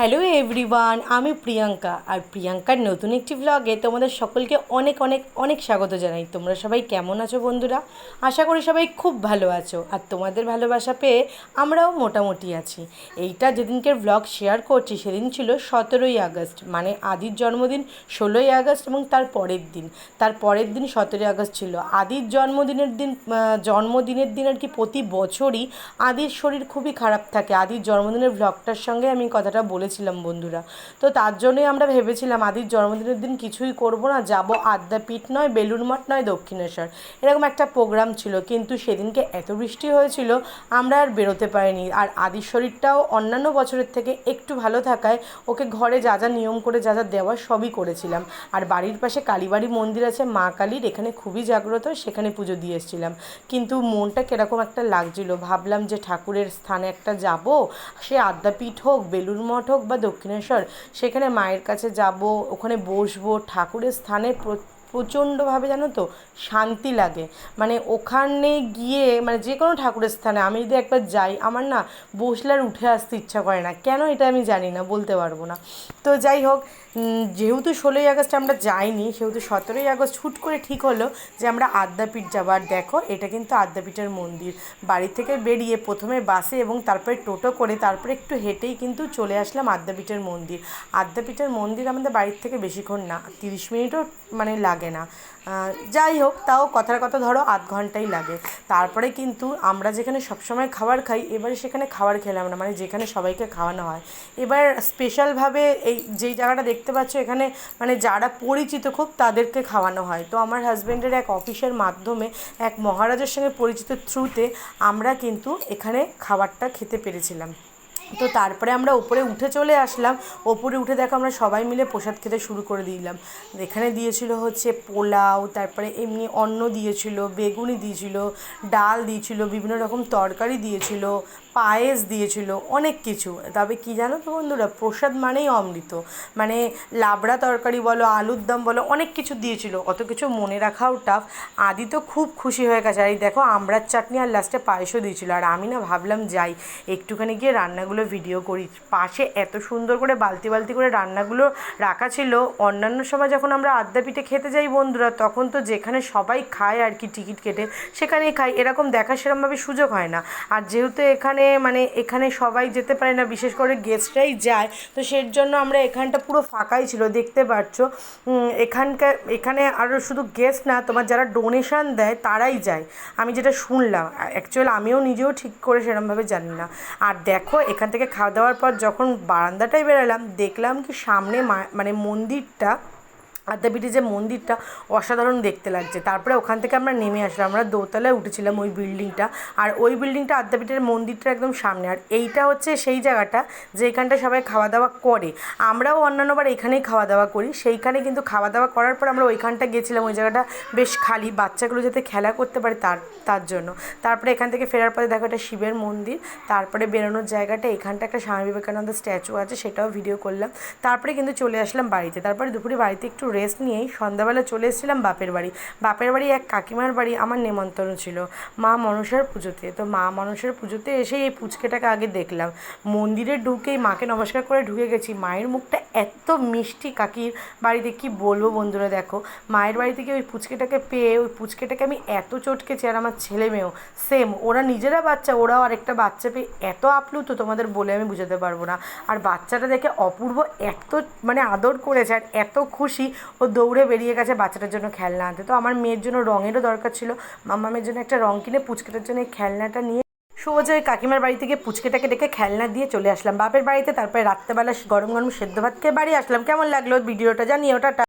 Hello everyone, আমি প্রিয়াঙ্কা। আর প্রিয়াঙ্কার নতুন একটি ব্লগে তোমাদের সকলকে অনেক অনেক অনেক স্বাগত জানাই। তোমরা সবাই কেমন আছো বন্ধুরা? আশা করি সবাই খুব ভালো আছো। আর তোমাদের ভালোবাসা পেয়ে আমরাও মোটামুটি আছি। এইটা যেদিনকে ব্লগ শেয়ার করছি সেদিন ছিল সতেরোই আগস্ট মানে আদির জন্মদিন ষোলোই আগস্ট এবং তার পরের দিন। তার পরের দিন সতেরোই আগস্ট ছিল। আদির জন্মদিনের দিন জন্মদিনের দিন আর কি প্রতি বছরই আদির শরীর খুবই খারাপ থাকে। আদির জন্মদিনের ব্লগটার সঙ্গে আমি কথাটা বলেছিলাম বন্ধুরা। তো তার জন্যই আমরা ভেবেছিলাম, আদির জন্মদিনের দিন কিছুই করব না, যাব আদ্যাপীঠ নয় বেলুর মঠ নয়, দক্ষিণেশ্বর। এরকম একটা প্রোগ্রাম ছিল, কিন্তু সেদিনকে এত বৃষ্টি হয়েছিল, আমরা আর বেরোতে পারিনি। আর আদির শরীরটাও অন্যান্য বছরের থেকে একটু ভালো থাকায় ওকে ঘরে যা যা নিয়ম করে, যা যা দেওয়া সবই করেছিলাম। আর বাড়ির পাশে কালীবাড়ি মন্দির আছে, মা কালীর, এখানে খুবই জাগ্রত, সেখানে পুজো দিয়ে এসেছিলাম। কিন্তু মনটা কীরকম একটা লাগছিল, ভাবলাম যে ঠাকুরের স্থানে একটা যাব, সে আদ্যাপীঠ হোক বেলুর মঠ হোক বা দক্ষিণেশ্বর সেখানে মায়ের কাছে যাব ওখানে বসবো ঠাকুরের স্থানে প্রচণ্ডভাবে জানো তো শান্তি লাগে। মানে ওখানে গিয়ে মানে যে কোনো ঠাকুরের স্থানে আমি যদি একবার যাই, আমার না বসলে আর উঠে আসতে ইচ্ছা করে না। কেন এটা আমি জানি না, বলতে পারব না। তো যাই হোক যেহেতু ষোলোই আগস্ট আমরা যাইনি, সেহেতু সতেরোই আগস্ট হুট করে ঠিক হলো যে আমরা আদ্যাপীঠ যাব। আর দেখো, এটা কিন্তু আদ্যাপীঠের মন্দির। বাড়ি থেকে বেরিয়ে প্রথমে বাসে এবং তারপরে টোটো করে তারপরে একটু হেঁটেই কিন্তু চলে আসলাম আদ্যাপীঠের মন্দির। আদ্যাপীঠের মন্দির আমাদের বাড়ির থেকে বেশিক্ষণ না, তিরিশ মিনিটও মানে লাগে না। যাই হোক, তাও কথার কথা ধরো আধ ঘন্টাই লাগে। তারপরে কিন্তু আমরা যেখানে সবসময় খাবার খাই, এবারে সেখানে খাবার খেলাম না। মানে যেখানে সবাইকে খাওয়ানো হয়। এবার স্পেশালভাবে এই যেই জায়গাটা দেখতে পাচ্ছ, এখানে মানে যারা পরিচিত খুব তাদেরকে খাওয়ানো হয়। তো আমার হাজব্যান্ডের এক অফিসের মাধ্যমে এক মহারাজের সঙ্গে পরিচিত থ্রুতে আমরা কিন্তু এখানে খাবারটা খেতে পেরেছিলাম। তো তারপরে আমরা ওপরে উঠে চলে আসলাম। ওপরে উঠে দেখো আমরা সবাই মিলে প্রসাদ খেতে শুরু করে দিলাম। এখানে দিয়েছিল হচ্ছে পোলাও, তারপরে এমনি অন্ন দিয়েছিল, বেগুনি দিয়েছিল, ডাল দিয়েছিল, বিভিন্ন রকম তরকারি দিয়েছিল, পায়েস দিয়েছিল, অনেক কিছু। তবে কি জানো তো বন্ধুরা, প্রসাদ মানেই অমৃত। মানে লাবড়া তরকারি বলো, আলুর দম বলো, অনেক কিছু দিয়েছিল। অত কিছু মনে রাখাও টাফ আদি তো খুব খুশি হয়ে গেছে। আর এই দেখো আমড়ার চাটনি আর লাস্টে পায়েসও দিয়েছিল। আর আমি না ভাবলাম যাই, একটুখানি গিয়ে রান্নাগুলো ভিডিও করি। পাশে এত সুন্দর করে বালতি বালতি করে রান্নাগুলো রাখা ছিল। অন্যান্য সময় যখন আমরা আদ্যাপীঠে খেতে যাই বন্ধুরা, তখন তো যেখানে সবাই খায় আর কি টিকিট কেটে, সেখানেই খাই। এরকম দেখার সেরমভাবে সুযোগ হয় না। আর যেহেতু এখানে মানে এখানে সবাই যেতে পারে না, বিশেষ করে গেস্টরাই যায়, তো সের জন্য আমরা এখানটা পুরো ফাঁকাই ছিল, দেখতে পাচ্ছ। এখানকার এখানে আরও শুধু গেস্ট না, তোমার যারা ডোনেশন দেয়, তারাই যায়। আমি যেটা শুনলাম অ্যাকচুয়াল আমিও নিজেও ঠিক করে সেরমভাবে জানি না। আর দেখো, এখান থেকে খাওয়া দাওয়ার পর যখন বারান্দাটায় বেরোলাম দেখলাম কি সামনে মানে মন্দিরটা আদ্যাপীঠে যে মন্দিরটা অসাধারণ দেখতে লাগছে। তারপরে ওখান থেকে আমরা নেমে আসলাম। আমরা দোতলায় উঠেছিলাম ওই বিল্ডিংটা। আর ওই বিল্ডিংটা আদ্যাপীঠের মন্দিরটা একদম সামনে। আর এইটা হচ্ছে সেই জায়গাটা যেখানটা সবাই খাওয়া দাওয়া করে। আমরাও অন্যান্যবার এখানেই খাওয়া দাওয়া করি। সেইখানে কিন্তু খাওয়া দাওয়া করার পর আমরা ওইখানটা গেছিলাম। ওই জায়গাটা বেশ খালি। বাচ্চাগুলো যাতে খেলা করতে পারে তার তার জন্য। তারপরে এখান থেকে ফেরার পরে দেখো এটা শিবের মন্দির। তারপরে বেরোনোর জায়গাটা, এখানটা একটা স্বামী বিবেকানন্দ স্ট্যাচু আছে, সেটাও ভিডিও করলাম। তারপরে কিন্তু চলে আসলাম বাড়িতে। তারপরে দুপুরে বাড়িতে একটু রেস্ট নিয়েই সন্ধ্যাবেলা চলে এসেছিলাম বাপের বাড়ি। বাপের বাড়ি এক কাকিমার বাড়ি আমার নেমন্তন্ন ছিল। মা মনসার পুজোতে। তো মা মনসার পুজোতে এসে এই পুচকেটাকে আগে দেখলাম। মন্দিরে ঢুকেই মাকে নমস্কার করে ঢুকে গেছি। মায়ের মুখটা এত মিষ্টি কাকির বাড়িতে, কি বলব বন্ধুরা দেখো। মায়ের বাড়ি থেকে ওই পুচকেটাকে পেয়ে, ওই পুচকেটাকে আমি এত চটকেছি আর আমার ছেলে মেয়েও সেম ওরা নিজেরা বাচ্চা, ওরাও আরেকটা বাচ্চা পেয়ে এত আপ্লুত, তোমাদের বলে আমি বুঝাতে পারব না। আর বাচ্চাটা দেখে অপূর্ব এত মানে আদর করেছে, আর এত খুশি। ও দৌড়ে বেরিয়ে গেছে বাচ্চাটার জন্য খেলনা আনতে। তো আমার মেয়ের জন্য রঙেরও দরকার ছিল। মামামের জন্য একটা রঙ কিনে পুচকেটার জন্য এই খেলনাটা নিয়ে সোজা ওই কাকিমার বাড়ি থেকে পুচকেটাকে ডেকে খেলনা দিয়ে চলে আসলাম। বাপের বাড়িতে তারপরে রাত্রেবেলা গরম গরম সেদ্ধ ভাত খেয়ে বাড়ি আসলাম। কেমন লাগল ভিডিওটা জানি টাটা।